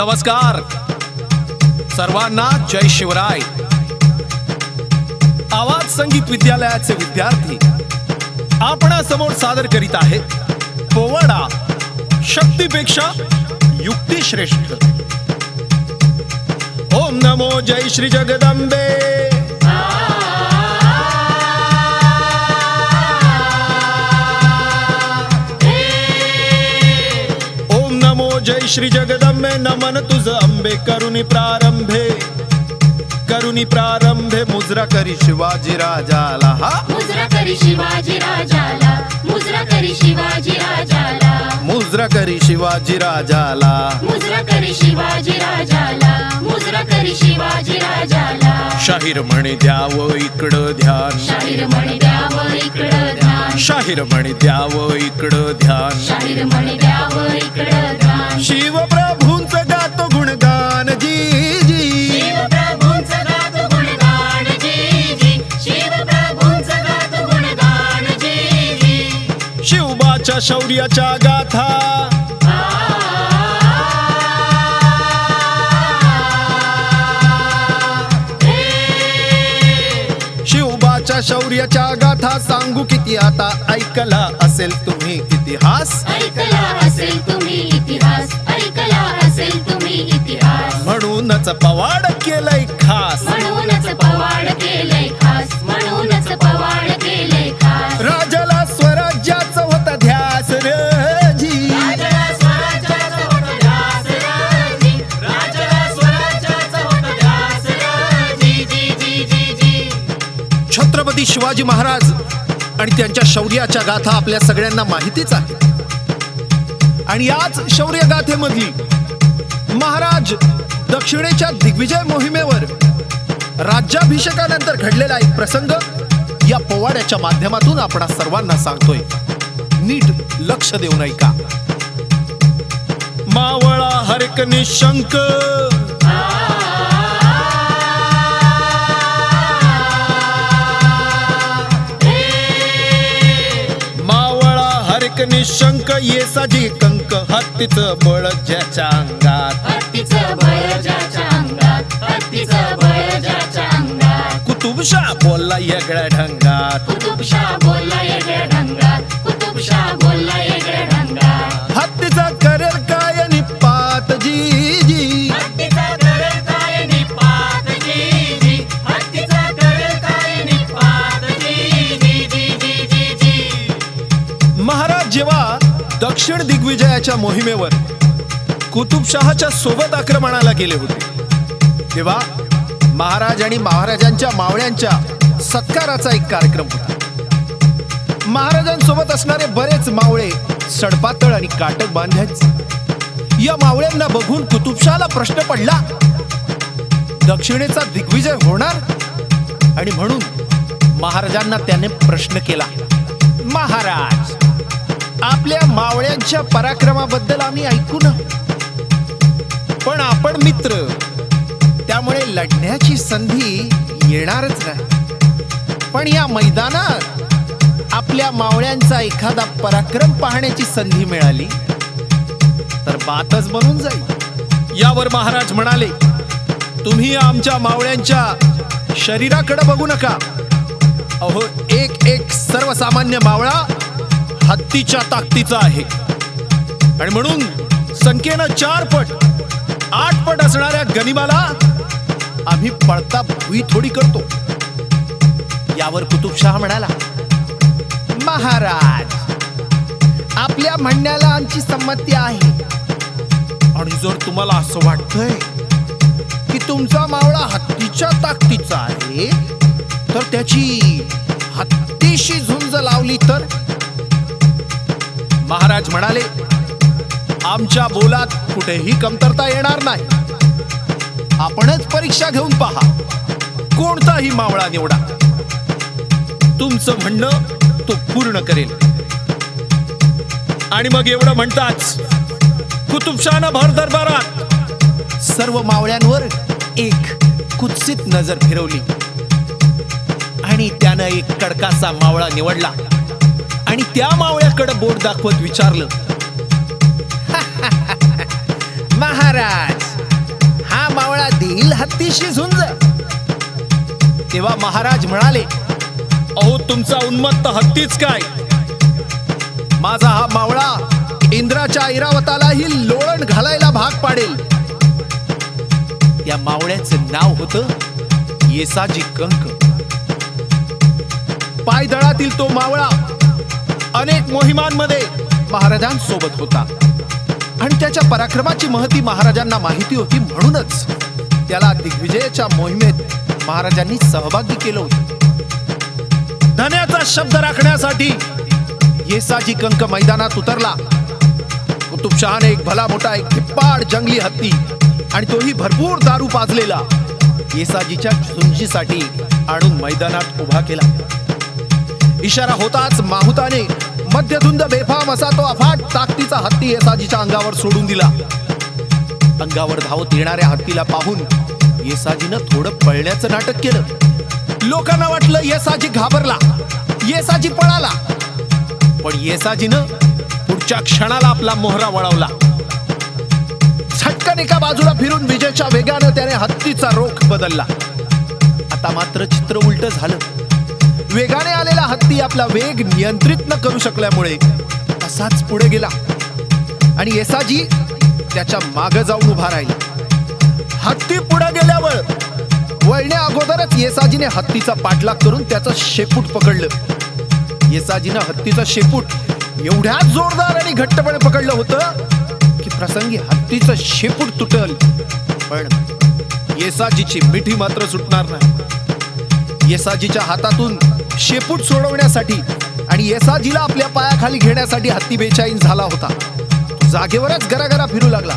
नमस्कार. सर्वांना जय शिवराय. आवाज संगीत विद्यालयाचे विद्यार्थी आपणासमोर सादर करीत आहेत पोवाडा शक्तीपेक्षा युक्ती श्रेष्ठ ओम नमो जय श्री जगदंबे. जय श्री जगदंबे नमन तुझ अंबे करुणी प्रारंभे. करुणी प्रारंभे मुजरा करी शिवाजी राजाला हा. मुजरा करी शिवाजी राजाला मुजरा करी शिवाजी राजाला. मुजरा करी शिवाजी राजाला. मुजरा करी शिवाजी राजाला. मुजरा करी शिवाजी राजाला. शाहीर म्हणे द्यावं इकडं ध्यान. शाहीर म्हणे द्यावं इकडं ध्यान. शाहीर म्हणे द्यावं इकडं ध्यान. शाहीर म्हणे द्यावं इकडं ध्यान. शिवप्रभूंचं शिवबाच्या शौर्याच्या गाथा. शिवबाच्या शौर्याच्या गाथा सांगू किती आता ऐकला असेल तुम्ही इतिहास. ऐकला असेल तुम्ही इतिहास ऐकला असेल तुम्ही इतिहास. म्हणूनच पवाड केलंय खास. शिवाजी महाराज आणि त्यांच्या शौर्याच्या गाथा आपल्या सगळ्यांना माहितीच आहे आणि याच शौर्य गाथेमधली महाराज दक्षिणेच्या दिग्विजय मोहिमेवर राज्याभिषेकानंतर घडलेला एक प्रसंग या पोवाड्याच्या माध्यमातून आपण सर्वांना सांगतोय. नीट लक्ष देऊ नाही का मावळा हरक निशंक हरक निशंक येसाजी कंक. हत्तीच बळ ज्याच्या अंगात. हत्तीचं बळ ज्याच्या अंगात. करण्याच्या मोहिमेवर कुतुबशहाच्या सोबत आक्रमणाला गेले होते. तेव्हा महाराज आणि महाराजांच्या मावळ्यांच्या सत्काराचा एक कार्यक्रम होता. महाराजांसोबत असणारे बरेच मावळे सडपातळ आणि काटक बांधायचे. या मावळ्यांना बघून कुतुबशहाला प्रश्न पडला दक्षिणेचा दिग्विजय होणार? आणि म्हणून महाराजांना त्याने प्रश्न केला महाराज आपल्या मावळ्यांच्या पराक्रमाबद्दल आम्ही ऐकू ना. पण आपण मित्र त्यामुळे लढण्याची संधी येणारच नाही. पण या मैदानात आपल्या मावळ्यांचा एखादा पराक्रम पाहण्याची संधी मिळाली तर बातच बनून जाईल. यावर महाराज म्हणाले तुम्ही आमच्या मावळ्यांच्या शरीराकडे बघू नका. अहो एक एक सर्वसामान्य मावळा हत्तीच्या ताकदीचा आहे. आणि म्हणून संख्येनं चार पट आठ पट असणाऱ्या गनिमाला आम्ही पळता भुई थोडी करतो. यावर कुतुबशाह म्हणाला महाराज आपल्या म्हणण्याला आमची संमती आहे. आणि जर तुम्हाला असं वाटतंय की तुमचा मावळा हत्तीच्या ताकदीचा आहे तर त्याची हत्तीशी झुंज लावली तर महाराज म्हणाले आमच्या बोलात कुठेही कमतरता येणार नाही. आपणच परीक्षा घेऊन पहा. कोणताही मावळा निवडा. तुमचं म्हणणं तो पूर्ण करेल. आणि मग एवढं म्हणताच कुतुबशान भर दरबारात सर्व मावळ्यांवर एक कुत्सित नजर फिरवली. आणि त्यानं एक कडकाचा मावळा निवडला. आणि त्या मावळ्याकडे बोट दाखवत विचारलं महाराज हत्तीशी झुंज. तेव्हा महाराज म्हणाले अहो तुमचा उन्मत्त हत्तीच काय? माझा हा मावळा इंद्राच्या ऐरावतालाही लोळण घालायला भाग पाडेल. त्या मावळ्याचं नाव होतं येसाजी कंक. पायदळातील तो मावळा अनेक मोहिमांमध्ये महाराजांसोबत होता. आणि त्याच्या पराक्रमाची महती महाराजांना माहिती होती म्हणूनच त्याला दिग्विजयाच्या मोहिमेत महाराजांनी सहभागी केलं होतं. धन्याचा शब्द राखण्यासाठी येसाजी कंक मैदानात उतरला. कुतुबशहाने एक भला मोठा एक धिप्पाड जंगली हत्ती आणि तोही भरपूर दारू पाजलेला येसाजीच्या झुंजीसाठी आणून मैदानात उभा केला. इशारा होताच माहुताने मध्यधुंद बेफाम असा तो अफाट ताकदीचा हत्ती येसाजीच्या अंगावर सोडून दिला. अंगावर धावत येणाऱ्या हत्तीला पाहून येसाजीनं थोडं पळण्याचं नाटक केलं. लोकांना वाटलं येसाजी घाबरला येसाजी पळाला. पण येसाजीनं पुढच्या क्षणाला आपला मोहरा वळवला. झटकन एका बाजूला फिरून विजेच्या वेगानं त्याने हत्तीचा रोख बदलला. आता मात्र चित्र उलट झालं. वेगाने आलेला हत्ती आपला वेग नियंत्रित न करू शकल्यामुळे असाच पुढे गेला. आणि येसाजी त्याच्या माग जाऊन उभा राहिला. हत्ती पुढे गेल्यावर वळण्या अगोदरच येसाजीने हत्तीचा पाठलाग करून त्याचं शेपूट पकडलं. येसाजीनं हत्तीचं शेपूट एवढ्या जोरदार आणि घट्टपणे पकडलं होतं की प्रसंगी हत्तीचं शेपूट तुटल. पण येसाजीची मिठी मात्र सुटणार नाही. येसाजीच्या हातातून शेपूट सोडवण्यासाठी आणि येसाजीला आपल्या पायाखाली घेण्यासाठी हत्ती बेचाईन झाला होता. जागेवरच गरागरा फिरू लागला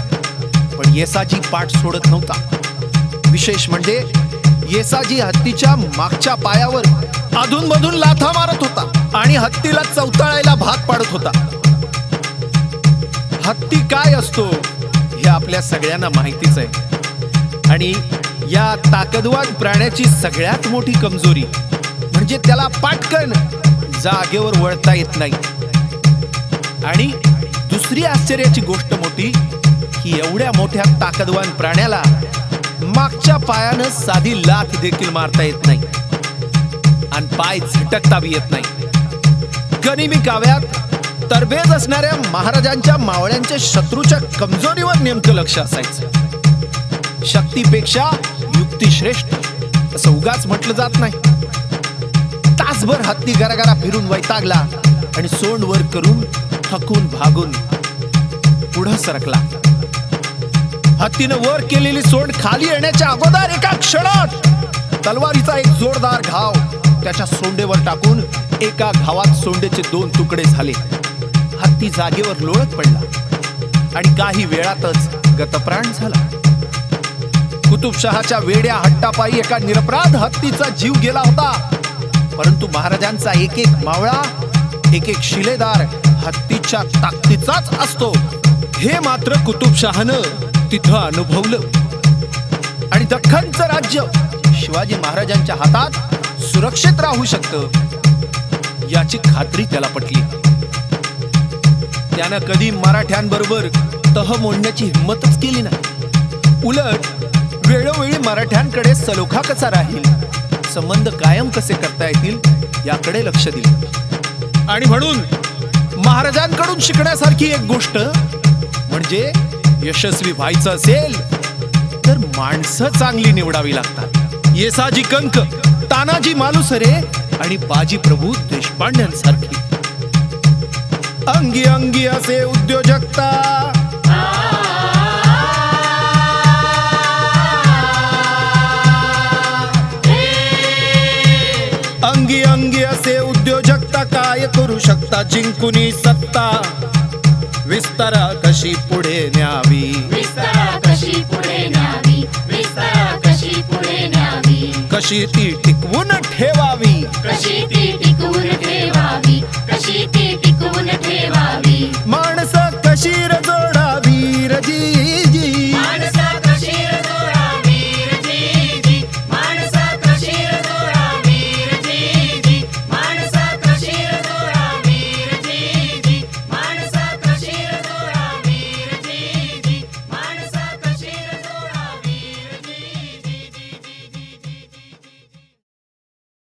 पण येसाजी पाठ सोडत नव्हता. विशेष म्हणजे येसाजी हत्तीच्या मागच्या पायावर अधूनमधून लाथा मारत होता आणि हत्तीला चवताळायला भाग पाडत होता. हत्ती काय असतो हे आपल्या सगळ्यांना माहितीच आहे. आणि या ताकदवान प्राण्याची सगळ्यात मोठी कमजोरी म्हणजे त्याला पाटकन जागेवर वळता येत नाही. आणि दुसरी आश्चर्याची गोष्ट मोठी की एवढ्या मोठ्या ताकदवान प्राण्याला मागच्या पायानं साधी लाथ देखील मारता येत नाही. आणि पाय झटकता बी येत नाही. गनिमी काव्यात तरबेज असणाऱ्या महाराजांच्या मावळ्यांच्या शत्रूच्या कमजोरीवर नेमकं लक्ष असायचं. शक्तीपेक्षा युक्ती श्रेष्ठ असं उगाच म्हटलं जात नाही. दिवसभर हत्ती घराघरा फिरून वैतागला आणि सोंड वर करून थकून भागून पुढं सरकला. हत्तीनं वर केलेली सोंड खाली येण्याच्या अगोदर एका क्षणात तलवारीचा एक जोरदार घाव त्याच्या सोंडेवर टाकून एका घावात सोंडेचे दोन तुकडे झाले. हत्ती जागेवर लोळत पडला आणि काही वेळातच गतप्राण झाला. कुतुबशहाच्या वेड्या हट्टापायी एका निरपराध हत्तीचा जीव गेला होता. परंतु महाराजांचा एक एक मावळा एक एक शिलेदार हत्तीच्या ताकदीचाच असतो. हे मात्र कुतुबशहानं तिथं अनुभवलं. आणि दख्खनचं राज्य शिवाजी महाराजांच्या हातात सुरक्षित राहू शकतं याची खात्री त्याला पटली. त्यानं कधी मराठ्यांबरोबर तह मोडण्याची हिंमतच केली नाही. उलट वेळोवेळी मराठ्यांकडे सलोखा कसा राहील? संबंध कायम कसे करता येतील याकडे लक्ष दिले. आणि म्हणून महाराजांकडून शिकण्यासारखी एक गोष्ट म्हणजे यशस्वी व्हायचं असेल तर माणसं चांगली निवडावी लागतात. येसाजी कंक तानाजी मालुसरे आणि बाजी प्रभू देशपांड्यांसारखी. अंगी अंगी असे उद्योजकता. शकता जिंकुनी सत्ता. विस्तारा कशी पुढे न्यावी? विस्तारा कशी पुढे न्यावी? विस्तारा पुढे कशी ती टिकवून ठेवावी? कशी ती टिकवून ठेवावी? कशी ती टिकवून ठेवावी? माणसं